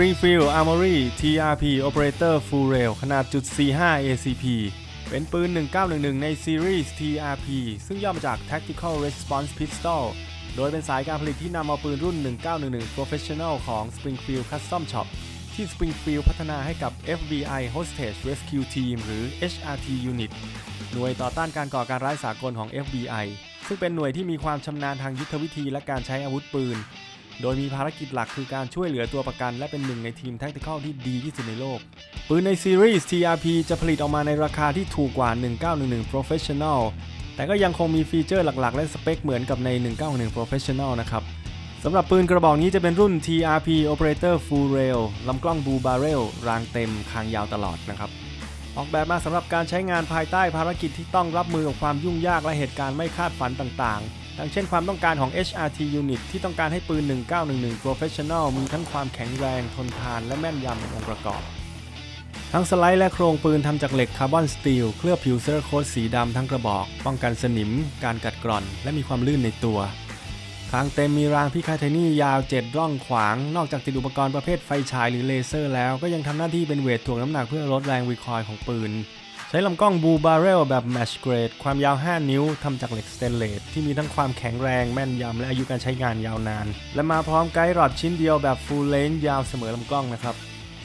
Springfield Armory TRP Operator Full Rail ขนาดจุด45 ACP เป็นปืน 1911 ในซีรีส์ TRP ซึ่งย่อมาจาก Tactical Response Pistol โดยเป็นสายการผลิตที่นำเอาปืนรุ่น 1911 Professional ของ Springfield Custom Shop ที่ Springfield พัฒนาให้กับ FBI Hostage Rescue Team หรือ HRT Unit หน่วยต่อต้านการก่อการร้ายสากลของ FBI ซึ่งเป็นหน่วยที่มีความชำนาญทางยุทธวิธีและการใช้อาวุธปืน โดยมีภารกิจหลักคือการช่วยเหลือตัวประกัน และเป็นหนึ่งในทีมแท็กติคอลที่ดีที่สุดในโลก ปืนในซีรีส์ TRP จะผลิตออกมาในราคาที่ถูกกว่า 1911 Professional แต่ก็ยังคงมีฟีเจอร์หลักๆ และสเปคเหมือนกับใน 1911 Professional นะครับสำหรับปืนกระบอกนี้จะเป็นรุ่น TRP Operator Full Rail ลำกล้อง Blue Barrel รางเต็ม คางยาวตลอดนะครับ ออกแบบมาสำหรับการใช้งานภายใต้ภารกิจที่ต้องรับมือกับความยุ่งยากและเหตุการณ์ไม่คาดฝันต่างๆ ดังเช่นความต้องการของ HRT Unit ที่ต้องการให้ปืน 1911 Professional มีทั้งความแข็งแรง ทนทาน และแม่นยำเป็นองค์ประกอบ ทั้งสไลด์และโครงปืนทำจากเหล็กคาร์บอนสตีล เคลือบผิวเซอราโคตสีดำทั้งกระบอก ป้องกันสนิม การกัดกร่อน และมีความลื่นในตัวทางเต็มมีรางพิคาเทนี่ยาว 7 ร่องขวาง นอกจากติดอุปกรณ์ประเภทไฟฉายหรือเลเซอร์แล้วก็ยังทำหน้าที่เป็นเวทถ่วงน้ำหนักเพื่อลดแรงรีคอยล์ของปืน ใช้ลำกล้องบูบาร์เรลแบบแมชเกรดความยาว 5 นิ้วทำจากเหล็กสเตนเลสที่มีทั้งความแข็งแรงแม่นยำและอายุการใช้งานยาวนาน และมาพร้อมไกด์รอดชิ้นเดียวแบบฟูลเลนยาวเสมอลำกล้องนะครับ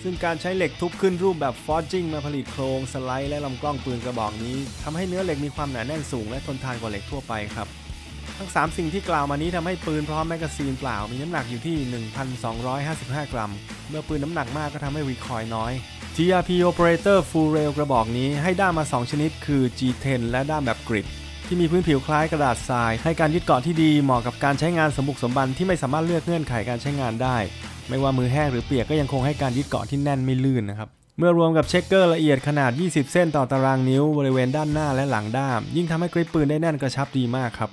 ซึ่งการใช้เหล็กทุบขึ้นรูปแบบฟอร์จิงมาผลิตโครงสไลด์และลำกล้องปืนกระบอกนี้ทำให้เนื้อเหล็กมีความหนาแน่นสูงและทนทานกว่าเหล็กทั่วไปครับ ทั้ง 3 สิ่งที่กล่าวมานี้ทำให้ปืนพร้อมแมกกาซีนเปล่า มีน้ำหนักอยู่ที่ 1,255 กรัม เมื่อปืนน้ำหนักมากก็ทำให้รีคอยน้อย TRP Operator Full Rail กระบอกนี้ให้ด้ามมา 2 ชนิด คือ G10 และด้ามแบบกริดที่มีพื้นผิวคล้ายกระดาษทราย ให้การยึดเกาะที่ดีเหมาะกับการใช้งานสมบุกสมบันที่ไม่สามารถเลือกเงื่อนไขการใช้งานได้ ไม่ว่ามือแห้งหรือเปียกก็ยังคงให้การยึดเกาะที่แน่นไม่ลื่นนะครับเมื่อรวมกับเช็คเกอร์ละเอียดขนาด 20 เส้นต่อตารางนิ้วบริเวณด้านหน้าและหลังด้าม ยิ่งทำให้กริปปืนได้แน่นกระชับดีมากครับ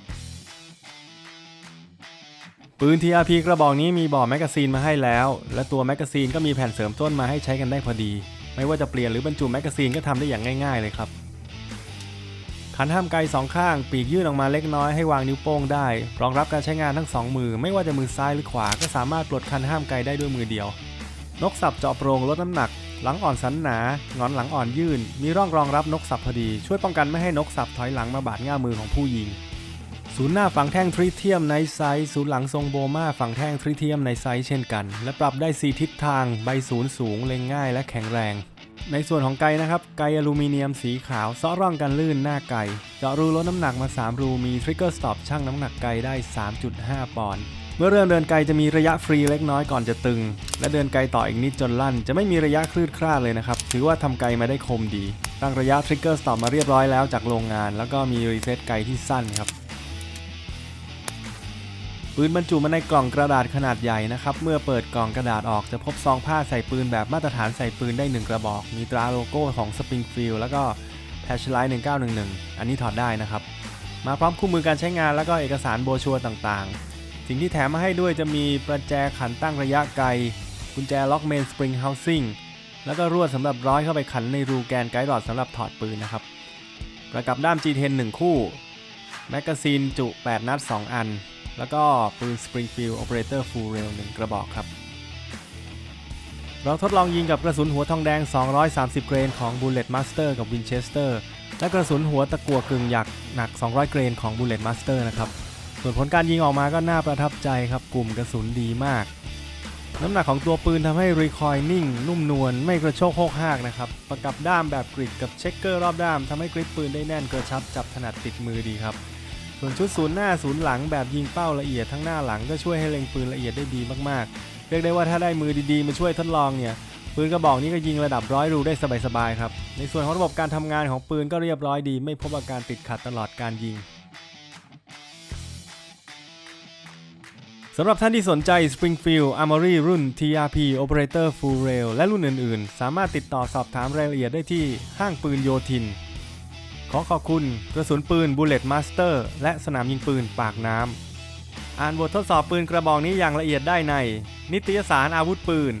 ปืน TRP กระบอกนี้มีบ่อแมกกาซีนมาให้แล้ว และตัวแมกกาซีนก็มีแผ่นเสริมต้นมาให้ใช้กันได้พอดี ไม่ว่าจะเปลี่ยนหรือบรรจุแมกกาซีนก็ทำได้อย่างง่าย ๆ เลยครับขันห้ามไกลสองข้าง ปีกยื่นออกมาเล็กน้อยให้วางนิ้วโป้งได้ รองรับการใช้งานทั้งสองมือ ไม่ว่าจะมือซ้ายหรือขวา ก็สามารถปลดคันห้ามไกลได้ด้วยมือเดียว นกสับเจาะโปร่งลดน้ำหนัก หลังอ่อนสันหนา งอนหลังอ่อนยื่น มีร่องรองรับนกสับพอดี ช่วยป้องกันไม่ให้นกสับถอยหลังมาบาดง่ามมือของผู้ยิง ศูนย์หน้าฝังแท่งทริเทียมในไซส์ศูนย์หลังทรงโบมาฝังแท่งทริเทียมในไซส์เช่นกัน และปรับได้ 4 ทิศทางใบศูนย์สูงเล็งง่ายและแข็งแรง ในส่วนของไกนะครับไกอลูมิเนียมสีขาวเซาะร่องกันลื่นหน้าไกเจาะรูลดน้ำหนักมา 3 รูมีทริกเกอร์สต็อปชั่งน้ำหนักไกได้ 3.5 ปอนด์เมื่อเริ่มเดินไกลจะมีระยะฟรีเล็กน้อยก่อนจะตึง และเดินไกลต่ออีกนิดจนลั่น จะไม่มีระยะคลืดคลาดเลยนะครับ ถือว่าทำไกลมาได้คมดี ตั้งระยะทริกเกอร์สต็อปมาเรียบร้อยแล้วจากโรงงาน แล้วก็มีรีเซ็ตไกลที่สั้นครับ ปืนบรรจุมาในกล่องกระดาษขนาดใหญ่นะครับ เมื่อเปิดกล่องกระดาษออกจะพบซองผ้าใส่ปืนแบบมาตรฐานใส่ปืนได้ 1 กระบอก มีตราโลโก้ของ Springfield แล้วก็แพชไลท์1911 อันนี้ถอดได้นะครับ มาพร้อมคู่มือการใช้งานแล้วก็เอกสารโบชัวต่างๆ สิ่งที่แถมมาให้ด้วยจะมีประแจขันตั้งระยะไกล กุญแจล็อกเมนสปริงเฮาซิ่งแล้วก็รวดสำหรับร้อยเข้าไปขันในรูแกนไกด์รอดสำหรับถอดปืนนะครับ ประกับด้าม G10 1 คู่ แมกกาซีนจุ 8 นัด 2 อัน แล้วก็ปืน Springfield Operator Full Rail 1 กระบอกครับ เราทดลองยิงกับกระสุนหัวทองแดง 230 เกรนของ Bullet Master กับ Winchester และกระสุนหัวตะกั่วกึ่งหยักหนัก 200 เกรนของ Bullet Master นะครับ ส่วนผลการยิงออกมาก็น่าประทับใจครับ กลุ่มกระสุนดีมาก น้ำหนักของตัวปืนทำให้รีคอยนิ่ง นุ่มนวลไม่กระโชกโฮกฮากนะครับ ประกับด้ามแบบกริดกับเช็คเกอร์รอบด้ามทำให้กริปปืนได้แน่นกระชับจับถนัดติดมือดีครับ ส่วนชุดศูนย์หน้าศูนย์หลังแบบยิงเป้าละเอียดทั้งหน้าหลังก็ช่วยให้เล็งปืนละเอียดได้ดีมากๆ เรียกได้ว่าถ้าได้มือดีๆ มาช่วยทดลองเนี่ยปืนกระบอกนี้ก็ยิงระดับร้อยรูได้สบายๆครับในส่วนของระบบการทำงานของปืนก็เรียบร้อยดี ไม่พบอาการติดขัดตลอดการยิงสำหรับท่านที่สนใจ Springfield Armory รุ่น TRP Operator Full Rail และรุ่นอื่นๆ สามารถติดต่อสอบถามรายละเอียดได้ที่ห้างปืนโยธิน ขอขอบคุณกระสุนปืน Bullet Master และสนามยิงปืนปากน้ำ อ่านบททดสอบปืนกระบอกนี้อย่างละเอียดได้ใน นิตยสารอาวุธปืน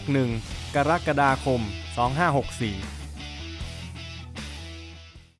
561 กรกฎาคม 2564